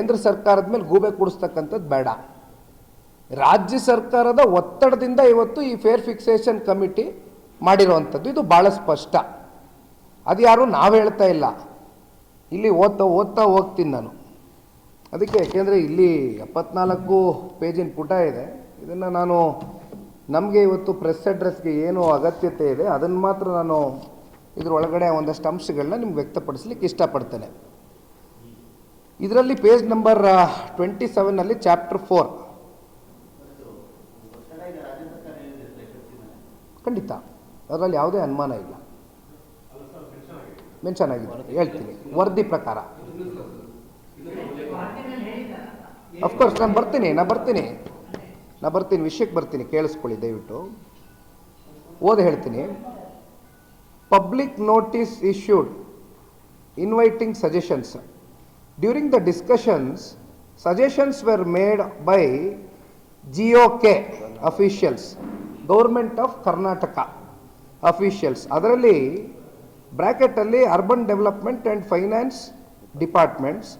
ಕೇಂದ್ರ ಸರ್ಕಾರದ ಮೇಲೆ ಗೂಬೆ ಕೂಡಿಸ್ತಕ್ಕಂಥದ್ದು ಬೇಡ. ರಾಜ್ಯ ಸರ್ಕಾರದ ಒತ್ತಡದಿಂದ ಇವತ್ತು ಈ ಫೇರ್ ಫಿಕ್ಸೇಷನ್ ಕಮಿಟಿ ಮಾಡಿರುವಂಥದ್ದು ಇದು ಭಾಳ ಸ್ಪಷ್ಟ. ಅದು ಯಾರು ನಾವು ಹೇಳ್ತಾ ಇಲ್ಲ. ಇಲ್ಲಿ ಓದ್ತಾ ಓದ್ತಾ ಹೋಗ್ತೀನಿ ನಾನು. ಅದಕ್ಕೆ ಯಾಕೆಂದರೆ ಇಲ್ಲಿ ಎಪ್ಪತ್ನಾಲ್ಕು ಪೇಜಿನ ಪುಟ ಇದೆ. ಇದನ್ನು ನಾನು ನಮಗೆ ಇವತ್ತು ಪ್ರೆಸ್ ಅಡ್ರೆಸ್ಗೆ ಏನು ಅಗತ್ಯತೆ ಇದೆ ಅದನ್ನು ಮಾತ್ರ ನಾನು ಇದರೊಳಗಡೆ ಒಂದಷ್ಟು ಅಂಶಗಳನ್ನ ನಿಮ್ಗೆ ವ್ಯಕ್ತಪಡಿಸ್ಲಿಕ್ಕೆ ಇಷ್ಟಪಡ್ತೇನೆ. ಇದರಲ್ಲಿ ಪೇಜ್ ನಂಬರ್ ಟ್ವೆಂಟಿ ಸೆವೆನಲ್ಲಿ ಚಾಪ್ಟರ್ ಫೋರ್ ಖಂಡಿತ. ಅದರಲ್ಲಿ ಯಾವುದೇ ಅನುಮಾನ ಇಲ್ಲ. ಮೆನ್ಷನ್ ಆಗಿದೆ. ಹೇಳ್ತೀನಿ. ವರದಿ ಪ್ರಕಾರ. ಅಫ್ಕೋರ್ಸ್ ನಾನು ಬರ್ತೀನಿ ನಾ ಬರ್ತೀನಿ. ನಾ ಬರ್ತೀನಿ, ವಿಷಯಕ್ಕೆ ಬರ್ತೀನಿ, ಕೇಳಿಸ್ಕೊಳ್ಳಿ, ದಯವಿಟ್ಟು. ಓದಿ ಹೇಳ್ತೀನಿ. Public notice issued inviting suggestions during the discussions suggestions were made by G O K officials government of Karnataka officials ಅದರಲ್ಲಿ ಬ್ರ್ಯಾಕೆಟಲ್ಲಿ urban development and finance departments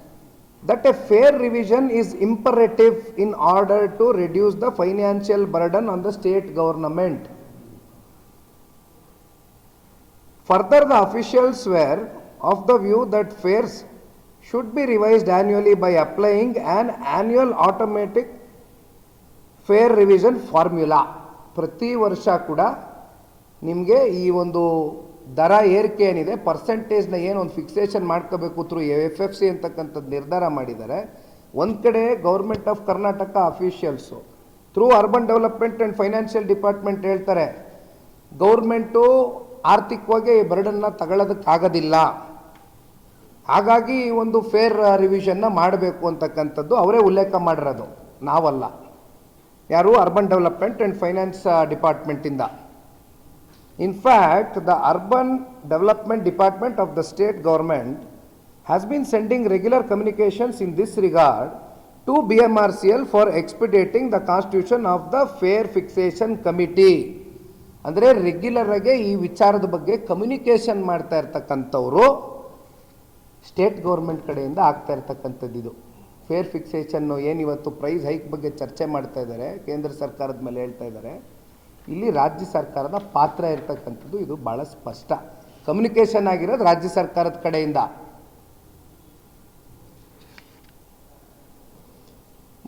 that a fair revision is imperative in order to reduce the financial burden on the state government. Further, the officials were of the view that fares should be revised annually by applying an annual automatic fare revision formula ಪ್ರತಿ ವರ್ಷ ಕೂಡ ನಿಮಗೆ ಈ ಒಂದು ದರ ಏರಿಕೆ ಏನಿದೆ ಪರ್ಸೆಂಟೇಜ್ನ ಏನು ಒಂದು ಫಿಕ್ಸೇಷನ್ ಮಾಡ್ಕೋಬೇಕು ಥ್ರೂ ಎಫ್ ಎಫ್ ಸಿ ಅಂತಕ್ಕಂಥದ್ದು ನಿರ್ಧಾರ ಮಾಡಿದ್ದಾರೆ ಒಂದು ಕಡೆ government of Karnataka officials through urban development and financial department ಹೇಳ್ತಾರೆ ಗೌರ್ಮೆಂಟು ಆರ್ಥಿಕವಾಗಿ ಈ ಬರ್ಡನ್ನ ತಗೊಳ್ಳೋದಕ್ಕಾಗೋದಿಲ್ಲ. ಹಾಗಾಗಿ ಈ ಒಂದು ಫೇರ್ ರಿವಿಷನ್ನ ಮಾಡಬೇಕು ಅಂತಕ್ಕಂಥದ್ದು ಅವರೇ ಉಲ್ಲೇಖ ಮಾಡಿರೋದು, ನಾವಲ್ಲ. ಯಾರು urban development and finance ಡಿಪಾರ್ಟ್ಮೆಂಟಿಂದ in fact the urban development department of the state government has been sending regular communications in this regard to B M R C L for expediting the constitution of the fare fixation committee ಅಂದರೆ ರೆಗ್ಯುಲರಾಗೆ ಈ ವಿಚಾರದ ಬಗ್ಗೆ communication ಮಾಡ್ತಾ ಇರ್ತಕ್ಕಂಥವ್ರು state government ಕಡೆಯಿಂದ ಆಗ್ತಾ ಇರ್ತಕ್ಕಂಥದ್ದು ಇದು. ಫೇರ್ ಫಿಕ್ಸೇಷನ್ನು ಏನಿವತ್ತು ಪ್ರೈಸ್ ಹೈಕ್ ಬಗ್ಗೆ ಚರ್ಚೆ ಮಾಡ್ತಾ ಇದ್ದಾರೆ, ಕೇಂದ್ರ ಸರ್ಕಾರದ ಮೇಲೆ ಹೇಳ್ತಾ ಇದ್ದಾರೆ, ಇಲ್ಲಿ ರಾಜ್ಯ ಸರ್ಕಾರದ ಪಾತ್ರ ಇರ್ತಕ್ಕಂಥದ್ದು ಇದು ಭಾಳ ಸ್ಪಷ್ಟ. ಕಮ್ಯುನಿಕೇಷನ್ ಆಗಿರೋದು ರಾಜ್ಯ ಸರ್ಕಾರದ ಕಡೆಯಿಂದ.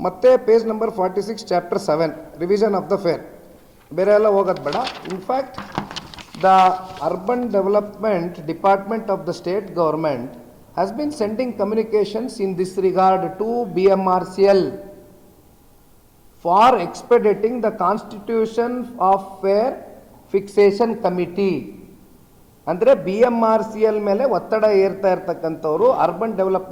ಮತ್ತೆ page number forty six chapter seven revision of the fare ಬೇರೆ ಎಲ್ಲ ಹೋಗೋದು ಬೇಡ. In fact the urban development department of the state government in this regard to B M R C L for expediting the constitution of fare fixation committee ಅಂದರೆ B M R C L ಮೇಲೆ ಒತ್ತಡ ಏರ್ತಾ ಇರ್ತಕ್ಕಂಥವ್ರು urban development